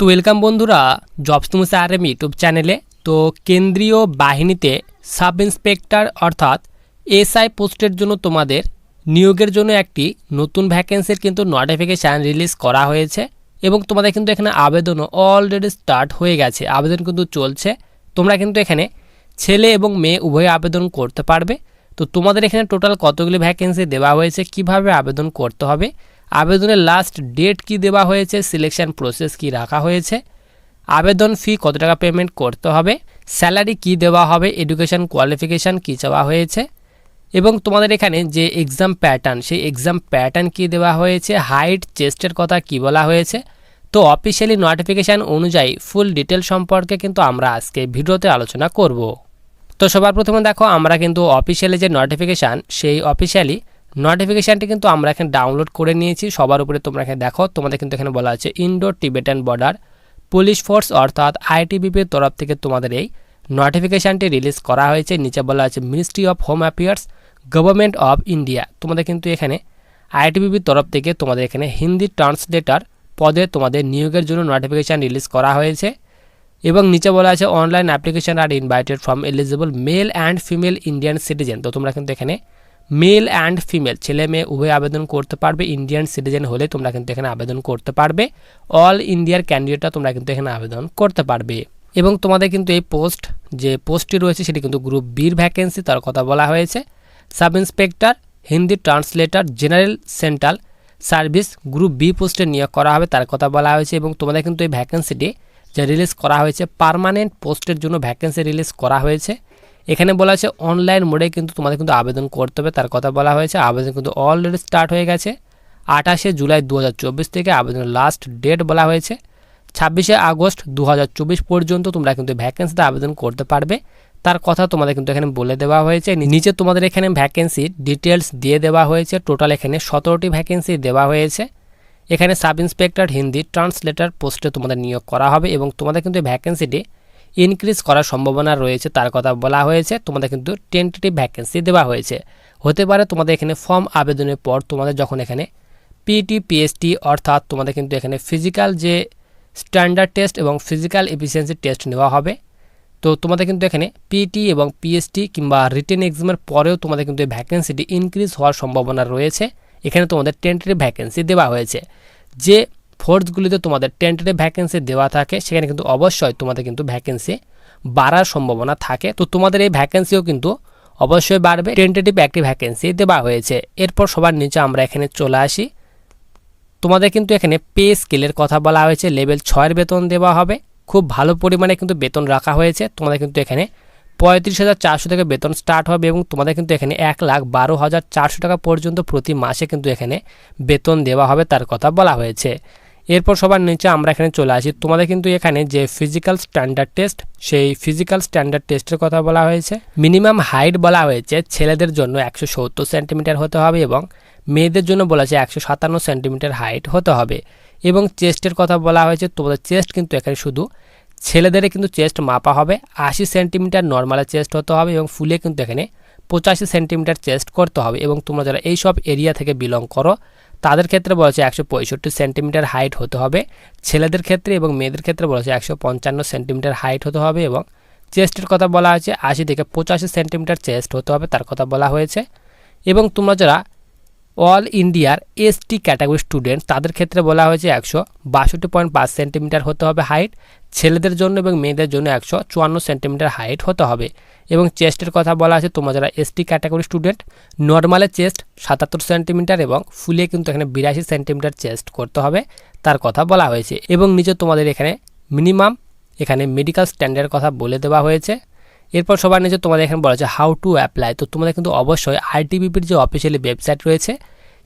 তো ওয়েলকাম বন্ধুরা জবস তুমসে আর ইউটিউব চ্যানেলে তো কেন্দ্রীয় বাহিনীতে সাব ইন্সপেক্টর অর্থাৎ এসআই পোস্টের জন্য তোমাদের নিয়োগের জন্য একটি নতুন ভ্যাকেন্সির কিন্তু নোটিফিকেশান রিলিজ করা হয়েছে এবং তোমাদের কিন্তু এখানে আবেদনও অলরেডি স্টার্ট হয়ে গেছে। আবেদন কিন্তু চলছে। তোমরা কিন্তু এখানে ছেলে এবং মেয়ে উভয় আবেদন করতে পারবে। তো তোমাদের এখানে টোটাল কতগুলি ভ্যাকেন্সি দেওয়া হয়েছে, কীভাবে আবেদন করতে হবে? আবেদনের লাস্ট ডেট কি দেওয়া হয়েছে সিলেকশন প্রসেস কি রাখা হয়েছে, আবেদন ফি কত টাকা পেমেন্ট করতে হবে স্যালারি কি দেওয়া হবে এডুকেশন কোয়ালিফিকেশান কী চাওয়া হয়েছে, এবং তোমাদের এখানে যে এক্সাম প্যাটার্ন সেই এক্সাম প্যাটার্ন কি দেওয়া হয়েছে হাইট চেস্টের কথা কি বলা হয়েছে, তো অফিসিয়ালি নোটিফিকেশান অনুযায়ী ফুল ডিটেল সম্পর্কে কিন্তু আমরা আজকে ভিডিওতে আলোচনা করব। তো সবার প্রথমে দেখো, আমরা কিন্তু অফিসিয়ালি যে নোটিফিকেশান সেই অফিসিয়ালি নোটিফিকেশানটি কিন্তু আমরা এখানে ডাউনলোড করে নিয়েছি। সবার উপরে তোমরা এখানে দেখো, তোমাদের কিন্তু এখানে বলা আছে Indo Tibetan border police force অর্থাৎ আইটিবিপির তরফ থেকে তোমাদের এই নোটিফিকেশানটি রিলিজ করা হয়েছে। নিচে বলা আছে ministry of home affairs government of India তোমাদের কিন্তু এখানে আইটিবিপির তরফ থেকে তোমাদের এখানে হিন্দি ট্রান্সলেটার পদে তোমাদের নিয়োগের জন্য নোটিফিকেশান রিলিজ করা হয়েছে। এবং নিচে বলা আছে online application are invited from eligible male and female Indian citizen তো তোমরা কিন্তু এখানে মেল অ্যান্ড ফিমেল ছেলে মেয়ে, উভয় আবেদন করতে পারবে ইন্ডিয়ান সিটিজেন হলে তোমরা কিন্তু এখানে আবেদন করতে পারবে। অল ইন্ডিয়ার ক্যান্ডিডেটরা তোমরা কিন্তু এখানে আবেদন করতে পারবে। এবং তোমাদের কিন্তু এই পোস্ট যে পোস্টটি রয়েছে, সেটি কিন্তু গ্রুপ বির ভ্যাকেন্সি তার কথা বলা হয়েছে। Sub inspector Hindi translator general central service group B পোস্টে নিয়োগ করা হবে, তার কথা বলা হয়েছে। এবং তোমাদের কিন্তু এই ভ্যাকেন্সিটি যা রিলিজ করা হয়েছে পারমানেন্ট পোস্টের জন্য ভ্যাকেন্সি রিলিজ করা হয়েছে। এখানে বলা আছে, অনলাইন মোডে কিন্তু তোমাদের কিন্তু আবেদন করতে হবে। তার কথা বলা হয়েছে, আবেদন কিন্তু অলরেডি স্টার্ট হয়ে গেছে। আঠাশে জুলাই দু হাজার চব্বিশ থেকে আবেদনের লাস্ট ডেট বলা হয়েছে। ছাব্বিশে আগস্ট দু হাজার চব্বিশ পর্যন্ত তোমরা কিন্তু ভ্যাকেন্সিতে আবেদন করতে পারবে। তার কথা তোমাদের কিন্তু এখানে বলে দেওয়া হয়েছে। নিচে তোমাদের এখানে ভ্যাকেন্সির ডিটেলস দিয়ে দেওয়া হয়েছে। টোটাল এখানে সতেরোটি ভ্যাকেন্সি দেওয়া হয়েছে। এখানে সাব ইন্সপেক্টর হিন্দি ট্রান্সলেটর পোস্টে তোমাদের নিয়োগ করা হবে এবং তোমাদের কিন্তু ভ্যাকেন্সিটি ইনক্রিজ করার সম্ভাবনা রয়েছে, তার কথা বলা হয়েছে। তোমাদের কিন্তু টেন্টেটিভ ভ্যাকেন্সি দেওয়া হয়েছে। হতে পারে তোমাদের এখানে ফর্ম আবেদনের পর তোমাদের যখন এখানে পিটি পিএসটি অর্থাৎ তোমাদের কিন্তু এখানে ফিজিক্যাল যে স্ট্যান্ডার্ড টেস্ট এবং ফিজিক্যাল এফিসিয়েন্সি টেস্ট নেওয়া হবে। তো তোমাদের কিন্তু এখানে পিটি এবং পিএসটি কিংবা রিটেন এক্সামের পরেও তোমাদের কিন্তু ভ্যাকেন্সিটি ইনক্রিজ হওয়ার সম্ভাবনা রয়েছে। এখানে তোমাদের টেন্টেটিভ ভ্যাকেন্সি দেওয়া হয়েছে। যে ফোর্সগুলিতে তোমাদের টেন্টেটিভ ভ্যাকেন্সি দেওয়া থাকে, সেখানে কিন্তু অবশ্যই তোমাদের কিন্তু ভ্যাকেন্সি বাড়ার সম্ভাবনা থাকে। তো তোমাদের এই ভ্যাকেন্সিও কিন্তু অবশ্যই বাড়বে টেন্টেটিভ একটি ভ্যাকেন্সি দেওয়া হয়েছে। এরপর সবার নিচে আমরা এখানে চলে আসি। তোমাদের কিন্তু এখানে পে স্কেলের কথা বলা হয়েছে লেভেল ছয়ের বেতন দেওয়া হবে। খুব ভালো পরিমাণে কিন্তু বেতন রাখা হয়েছে। তোমাদের কিন্তু এখানে পঁয়ত্রিশ হাজার চারশো থেকে বেতন স্টার্ট হবে এবং তোমাদের কিন্তু এখানে এক লাখ বারো হাজার চারশো টাকা পর্যন্ত প্রতি মাসে কিন্তু এখানে বেতন দেওয়া হবে, তার কথা বলা হয়েছে। এরপর সবার নিচে আমরা এখানে চলে আসি। তোমাদের কিন্তু এখানে যে ফিজিক্যাল স্ট্যান্ডার্ড টেস্ট সেই ফিজিক্যাল স্ট্যান্ডার্ড টেস্টের কথা বলা হয়েছে। মিনিমাম হাইট বলা হয়েছে ছেলেদের জন্য একশো সত্তর সেন্টিমিটার হতে হবে এবং মেয়েদের জন্য বলা হয়েছে একশো সাতান্ন সেন্টিমিটার হাইট হতে হবে। এবং চেস্টের কথা বলা হয়েছে, তোমাদের চেস্ট কিন্তু এখানে শুধু ছেলেদের কিন্তু চেস্ট মাপা হবে। আশি সেন্টিমিটার নর্মালের চেস্ট হতে হবে এবং ফুলে কিন্তু এখানে পঁচাশি সেন্টিমিটার চেস্ট করতে হবে। এবং তোমরা যারা এই সব এরিয়া থেকে বিলং করো তাদের ক্ষেত্রে বলেছে একশো পঁয়ষট্টি সেন্টিমিটার হাইট হতে হবে। ছেলেদের ক্ষেত্রে এবং মেয়েদের ক্ষেত্রে বলেছে একশো পঞ্চান্ন সেন্টিমিটার হাইট হতে হবে এবং চেস্টের কথা বলা হয়েছে, আশি থেকে পঁচাশি সেন্টিমিটার চেস্ট হতে হবে তার কথা বলা হয়েছে। এবং তোমরা যারা অল ইন্ডিয়ার এসটি ক্যাটাগরি স্টুডেন্ট, তাদের ক্ষেত্রে বলা হয়েছে একশো বাষট্টি পয়েন্ট পাঁচ সেন্টিমিটার হতে হবে হাইট। ছেলেদের জন্য এবং মেয়েদের জন্য একশো চুয়ান্ন সেন্টিমিটার হাইট হতে হবে। এবং চেস্টের কথা বলা আছে, তোমরা যারা এসটি ক্যাটাগরি স্টুডেন্ট নর্মালের চেস্ট সাতাত্তর সেন্টিমিটার এবং ফুলে কিন্তু এখানে বিরাশি সেন্টিমিটার চেস্ট করতে হবে, তার কথা বলা হয়েছে। এবং নিচে তোমাদের এখানে মিনিমাম এখানে মেডিকেল স্ট্যান্ডার্ডের কথা বলে দেওয়া হয়েছে। এরপর সবার নিচে তোমাদের এখানে বলা আছে হাউ টু অ্যাপ্লাই তো তোমাদের কিন্তু অবশ্যই আইটিবিপির যে অফিসিয়ালি ওয়েবসাইট রয়েছে,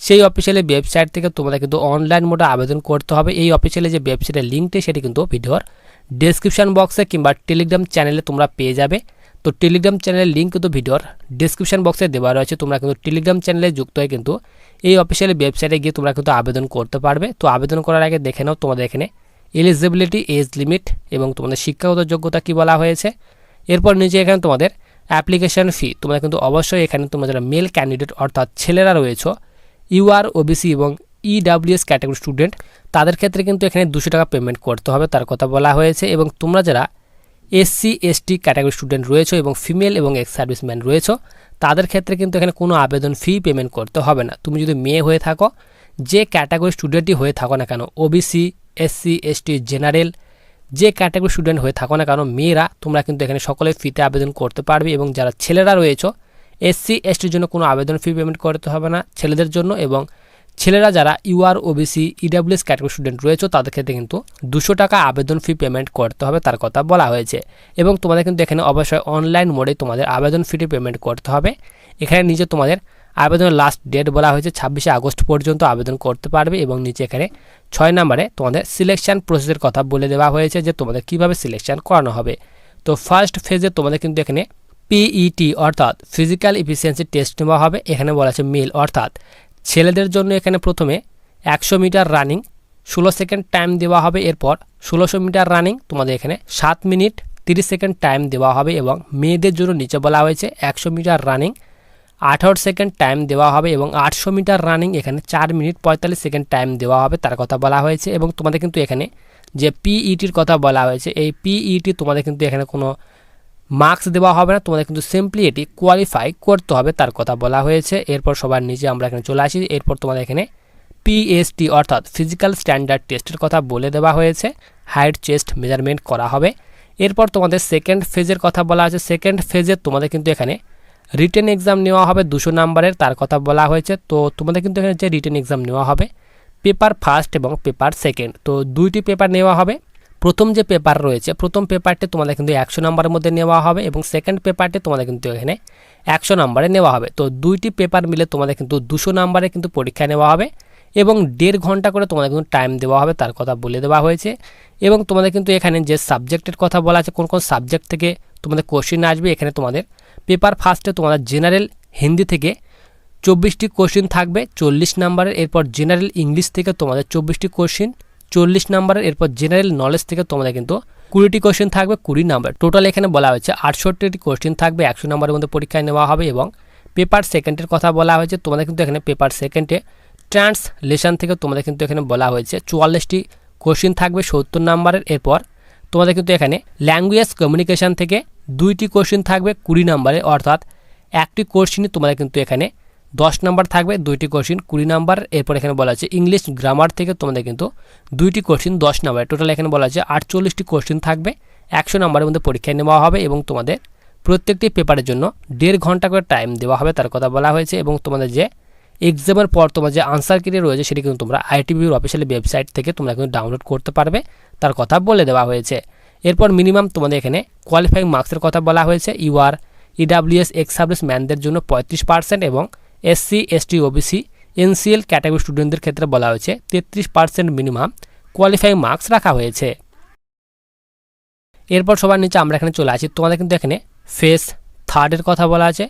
সেই অফিসিয়ালি ওয়েবসাইট থেকে তোমাদের কিন্তু অনলাইন মোডে আবেদন করতে হবে। এই অফিসিয়ালি যে ওয়েবসাইটের লিঙ্কটি সেটি কিন্তু ভিডিওর ডেসক্রিপশন বক্সে কিংবা টেলিগ্রাম চ্যানেলে তোমরা পেয়ে যাবে। তো টেলিগ্রাম চ্যানেলের লিঙ্ক কিন্তু ভিডিওর ডিসক্রিপশন বক্সে দেওয়া রয়েছে। তোমরা কিন্তু টেলিগ্রাম চ্যানেলে যুক্ত হয়ে কিন্তু এই অফিসিয়ালি ওয়েবসাইটে গিয়ে তোমরা কিন্তু আবেদন করতে পারবে। তো আবেদন করার আগে দেখে নাও তোমাদের এখানে এলিজিবিলিটি এজ লিমিট এবং তোমাদের শিক্ষাগত যোগ্যতা কি বলা হয়েছে। এরপর নিচে এখানে তোমাদের অ্যাপ্লিকেশন ফি তোমরা কিন্তু অবশ্যই এখানে তোমরা যারা মেল ক্যান্ডিডেট অর্থাৎ ছেলেরা রয়েছে ইউআর ওবিসি এবং ইডাব্লিউএস ক্যাটাগরি স্টুডেন্ট তাদের ক্ষেত্রে কিন্তু এখানে দুশো টাকা পেমেন্ট করতে হবে, তার কথা বলা হয়েছে। এবং তোমরা যারা এসসি এসটি ক্যাটাগরি স্টুডেন্ট রয়েছে এবং ফিমেল এবং এক্স সার্ভিসম্যান রয়েছে, তাদের ক্ষেত্রে কিন্তু এখানে কোনো আবেদন ফি পেমেন্ট করতে হবে না। তুমি যদি মেয়ে হয়ে থাকো, যে ক্যাটাগরি স্টুডেন্টই হয়ে থাকো না কেন ওবিসি এসসি এসটি জেনারেল যে ক্যাটাগরি স্টুডেন্ট হয়ে থাকো না কেন, মেয়েরা, তোমরা কিন্তু এখানে সকলে ফিতে আবেদন করতে পারবে এবং যারা ছেলেরা রয়েছে এসসি এসটির জন্য কোনো আবেদন ফি পেমেন্ট করতে হবে না ছেলেদের জন্য এবং ছেলেরা যারা UR OBC EWS category student রয়েছে, তাদের ক্ষেত্রে কিন্তু দুশো টাকা আবেদন ফি পেমেন্ট করতে হবে, তার কথা বলা হয়েছে। এবং তোমাদের কিন্তু এখানে অবশ্যই অনলাইন মোডে তোমাদের আবেদন ফিটি পেমেন্ট করতে হবে। এখানে নিচে তোমাদের আবেদনের লাস্ট ডেট বলা হয়েছে, ছাব্বিশে আগস্ট পর্যন্ত আবেদন করতে পারবে এবং নিচে এখানে ছয় নম্বরে তোমাদের সিলেকশন প্রসেসের কথা বলে দেওয়া হয়েছে যে তোমাদের কীভাবে সিলেকশন করানো হবে। তো ফার্স্ট ফেজে তোমাদের কিন্তু এখানে পিইটি অর্থাৎ ফিজিক্যাল ইফিসিয়েন্সি টেস্ট নেওয়া হবে, এখানে বলা আছে মিল অর্থাৎ ছেলেদের জন্য এখানে প্রথমে একশো মিটার রানিং, ষোলো সেকেন্ড টাইম দেওয়া হবে এরপর ষোলোশো মিটার রানিং, তোমাদের এখানে সাত মিনিট তিরিশ সেকেন্ড টাইম দেওয়া হবে এবং মেয়েদের জন্য নিচে বলা হয়েছে একশো মিটার রানিং, আঠারো সেকেন্ড টাইম দেওয়া হবে এবং আটশো মিটার রানিং, এখানে চার মিনিট পঁয়তাল্লিশ সেকেন্ড টাইম দেওয়া হবে, তার কথা বলা হয়েছে এবং তোমাদের কিন্তু এখানে যে পিইটির কথা বলা হয়েছে, এই পিইটি তোমাদের কিন্তু এখানে কোনো মার্কস দেওয়া হবে না, তোমাদের কিন্তু সিম্পলি এটি কোয়ালিফাই করতে হবে, তার কথা বলা হয়েছে। এরপর সবার নিচে আমরা এখানে চলে আসি, এরপর তোমাদের এখানে পিএসটি অর্থাৎ ফিজিক্যাল স্ট্যান্ডার্ড টেস্টের কথা বলে দেওয়া হয়েছে হাইট চেস্ট মেজারমেন্ট করা হবে। এরপর তোমাদের সেকেন্ড ফেজের কথা বলা আছে সেকেন্ড ফেজে তোমাদের কিন্তু এখানে রিটেন এক্সাম নেওয়া হবে দুশো নাম্বারের, তার কথা বলা হয়েছে। তো তোমাদের কিন্তু এখানে যে রিটেন এক্সাম নেওয়া হবে পেপার ফার্স্ট এবং পেপার সেকেন্ড তো দুইটি পেপার নেওয়া হবে। প্রথম যে পেপার রয়েছে, প্রথম পেপারটি তোমাদের কিন্তু একশো নম্বরের মধ্যে নেওয়া হবে এবং সেকেন্ড পেপারটি তোমাদের কিন্তু এখানে একশো নম্বরে নেওয়া হবে। তো দুইটি পেপার মিলে তোমাদের কিন্তু দুশো নম্বরে কিন্তু পরীক্ষা নেওয়া হবে এবং দেড় ঘণ্টা করে তোমাদের কিন্তু টাইম দেওয়া হবে, তার কথা বলে দেওয়া হয়েছে। এবং তোমাদের কিন্তু এখানে যে সাবজেক্টের কথা বলা আছে, কোন কোন সাবজেক্ট থেকে তোমাদের কোশ্চিন আসবে, এখানে তোমাদের পেপার ফার্স্টে তোমাদের জেনারেল হিন্দি থেকে চব্বিশটি কোশ্চিন থাকবে, চল্লিশ নাম্বারের, এরপর জেনারেল ইংলিশ থেকে তোমাদের চব্বিশটি কোশ্চিন চল্লিশ নাম্বারের, এরপর জেনারেল নলেজ থেকে তোমাদের কিন্তু কুড়িটি কোশ্চেন থাকবে, কুড়ি নাম্বার। টোটাল এখানে বলা হয়েছে আটষট্টিটি কোশ্চেন থাকবে, একশো নাম্বারের মধ্যে পরীক্ষায় নেওয়া হবে এবং পেপার সেকেন্ডের কথা বলা হয়েছে, তোমাদের কিন্তু এখানে পেপার সেকেন্ডে ট্রান্সলেশন থেকে তোমাদের কিন্তু এখানে বলা হয়েছে। চুয়াল্লিশটি কোশ্চিন থাকবে সত্তর নাম্বারের, এরপর তোমাদের কিন্তু এখানে ল্যাঙ্গুয়েজ কমিউনিকেশান থেকে দুইটি কোশ্চিন থাকবে কুড়ি নাম্বারে, অর্থাৎ একটি কোশ্চিনই তোমাদের কিন্তু এখানে দশ নাম্বার থাকবে, দুইটি কোশ্চিন কুড়ি নাম্বার, এরপর এখানে বলা আছে ইংলিশ গ্রামার থেকে তোমাদের কিন্তু দুইটি কোশ্চিন দশ নাম্বার টোটাল এখানে বলা আছে আটচল্লিশটি কোশ্চিন থাকবে, একশো নাম্বারের মধ্যে পরীক্ষায় নেওয়া হবে এবং তোমাদের প্রত্যেকটি পেপারের জন্য দেড় ঘণ্টা করে টাইম দেওয়া হবে, তার কথা বলা হয়েছে এবং তোমাদের যে এক্সামের পর তোমার যে আনসার কিনে রয়েছে সেটি কিন্তু তোমরা আইটিভির অফিসিয়াল ওয়েবসাইট থেকে তোমরা কিন্তু ডাউনলোড করতে পারবে, তার কথা বলে দেওয়া হয়েছে। এরপর মিনিমাম তোমাদের এখানে কোয়ালিফাইং মার্কসের কথা বলা হয়েছে ইউআর ইডাব্লিউএস এক্স সার্ভিস ম্যানদের জন্য পঁয়ত্রিশ পার্সেন্ট এবং SC ST OBC NCL category স্টুডেন্টদের ক্ষেত্রে বলা হয়েছে, তেত্রিশ পার্সেন্ট মিনিমাম কোয়ালিফাইং মার্কস রাখা হয়েছে। এরপর সবার নিচে আমরা এখানে চলে আসি। তোমাদের কিন্তু এখানে ফেস থার্ডের কথা বলা আছে।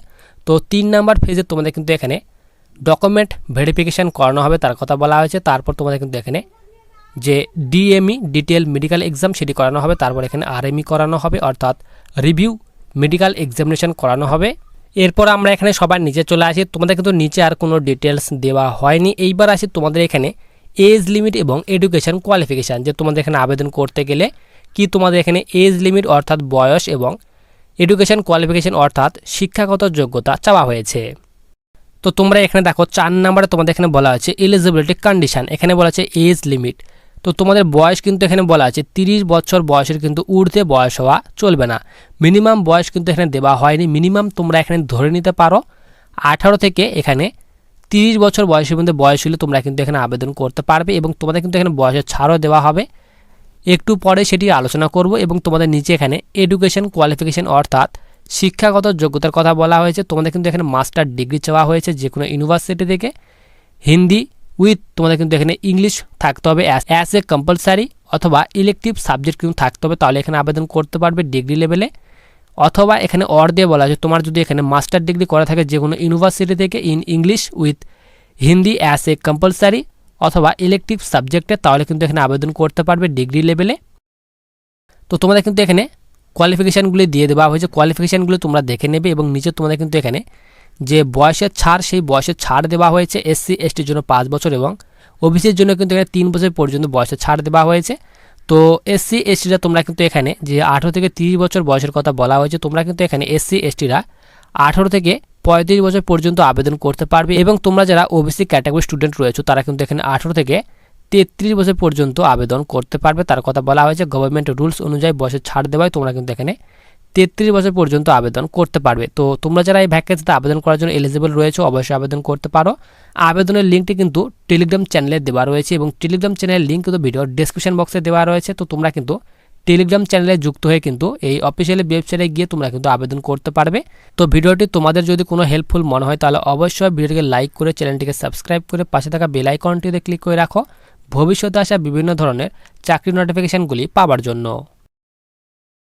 তো তিন নাম্বার ফেজে তোমাদের কিন্তু এখানে ডকুমেন্ট ভেরিফিকেশান করানো হবে, তার কথা বলা হয়েছে। তারপর তোমাদের কিন্তু এখানে যে ডিএমই ডিটেল মেডিকেল এক্সাম সেটি করানো হবে। তারপর এখানে আরএমই করানো হবে, অর্থাৎ রিভিউ মেডিকেল এক্সামিনেশন করানো হবে। এরপর আমরা এখানে সবার নিচে চলে আসি। তোমাদের কিন্তু নিচে আর কোনো ডিটেলস দেওয়া হয়নি। এইবার আসি তোমাদের এখানে এজ লিমিট এবং এডুকেশন কোয়ালিফিকেশান যে তোমাদের এখানে আবেদন করতে গেলে কি তোমাদের এখানে এজ লিমিট অর্থাৎ বয়স এবং এডুকেশন কোয়ালিফিকেশান অর্থাৎ শিক্ষাগত যোগ্যতা চাওয়া হয়েছে। তো তোমরা এখানে দেখো, চার নাম্বারে তোমাদের এখানে বলা হয়েছে এলিজিবিলিটি কন্ডিশন এখানে বলা আছে এজ লিমিট তো তোমাদের বয়স কিন্তু এখানে বলা আছে, তিরিশ বছর বয়সের কিন্তু ঊর্ধ্বে বয়স হওয়া চলবে না। মিনিমাম বয়স কিন্তু এখানে দেওয়া হয়নি, মিনিমাম তোমরা এখানে ধরে নিতে পারো। আঠারো থেকে এখানে তিরিশ বছর বয়সের মধ্যে বয়স হলে তোমরা কিন্তু এখানে আবেদন করতে পারবে এবং তোমাদের কিন্তু এখানে বয়সের ছাড়ও দেওয়া হবে। একটু পরে সেটি আলোচনা করব এবং তোমাদের নিচে এখানে এডুকেশন কোয়ালিফিকেশান অর্থাৎ শিক্ষাগত যোগ্যতার কথা বলা হয়েছে। তোমাদের কিন্তু এখানে মাস্টার ডিগ্রি চাওয়া হয়েছে যে কোনো ইউনিভার্সিটি থেকে। হিন্দি উইথ তোমাদের কিন্তু এখানে ইংলিশ থাকতে হবে অ্যাস এ কম্পালসারি অথবা ইলেকটিভ সাবজেক্ট কিন্তু থাকতে হবে। তাহলে এখানে আবেদন করতে পারবে ডিগ্রি লেভেলে অথবা এখানে অর দিয়ে বলা আছে তোমার যদি এখানে মাস্টার ডিগ্রি করা থাকে যে কোনো ইউনিভার্সিটি থেকে in English with Hindi as a compulsory অথবা ইলেকটিভ সাবজেক্টে তাহলে কিন্তু এখানে আবেদন করতে পারবে ডিগ্রি লেভেলে তো তোমাদের কিন্তু এখানে কোয়ালিফিকেশানগুলি দিয়ে দেওয়া হয়েছে। কোয়ালিফিকেশানগুলো তোমরা দেখে নেবে এবং নিচে তোমাদের কিন্তু এখানে যে বয়সের ছাড়, সেই বয়সের ছাড় দেওয়া হয়েছে এসসি এসটির জন্য পাঁচ বছর এবং ওবিসির জন্য কিন্তু এখানে তিন বছর পর্যন্ত বয়সে ছাড় দেওয়া হয়েছে। তো এসসি এসটিরা তোমরা কিন্তু এখানে যে আঠেরো থেকে তিরিশ বছর বয়সের কথা বলা হয়েছে, তোমরা কিন্তু এখানে এসসি এসটিরা আঠেরো থেকে পঁয়ত্রিশ বছর পর্যন্ত আবেদন করতে পারবে এবং তোমরা যারা ওবিসি ক্যাটাগরি স্টুডেন্ট রয়েছে, তারা কিন্তু এখানে আঠেরো থেকে তেত্রিশ বছর পর্যন্ত আবেদন করতে পারবে। তার কথা বলা হয়েছে গভর্নমেন্ট রুলস অনুযায়ী বয়সের ছাড় দেওয়ায় তোমরা কিন্তু এখানে তেত্রিশ বছর পর্যন্ত আবেদন করতে পারবে। তো তোমরা যারা এই ভ্যাকেন্সিতে আবেদন করার জন্য এলিজিবল রয়েছে, অবশ্যই আবেদন করতে পারো। আবেদনের লিঙ্কটি কিন্তু টেলিগ্রাম চ্যানেলে দেওয়া রয়েছে এবং টেলিগ্রাম চ্যানেলের লিঙ্ক কিন্তু ভিডিও ডিসক্রিপশন বক্সে দেওয়া রয়েছে। তো তোমরা কিন্তু টেলিগ্রাম চ্যানেলে যুক্ত হয়ে কিন্তু এই অফিসিয়ালি ওয়েবসাইটে গিয়ে তোমরা কিন্তু আবেদন করতে পারবে। তো ভিডিওটি তোমাদের যদি কোনো হেল্পফুল মনে হয়, তাহলে অবশ্যই ভিডিওটিকে লাইক করে চ্যানেলটিকে সাবস্ক্রাইব করে পাশে থাকা বেল আইকনটিতে ক্লিক করে রাখো। ভবিষ্যতে আসা বিভিন্ন ধরনের চাকরি নোটিফিকেশানগুলি পাওয়ার জন্য।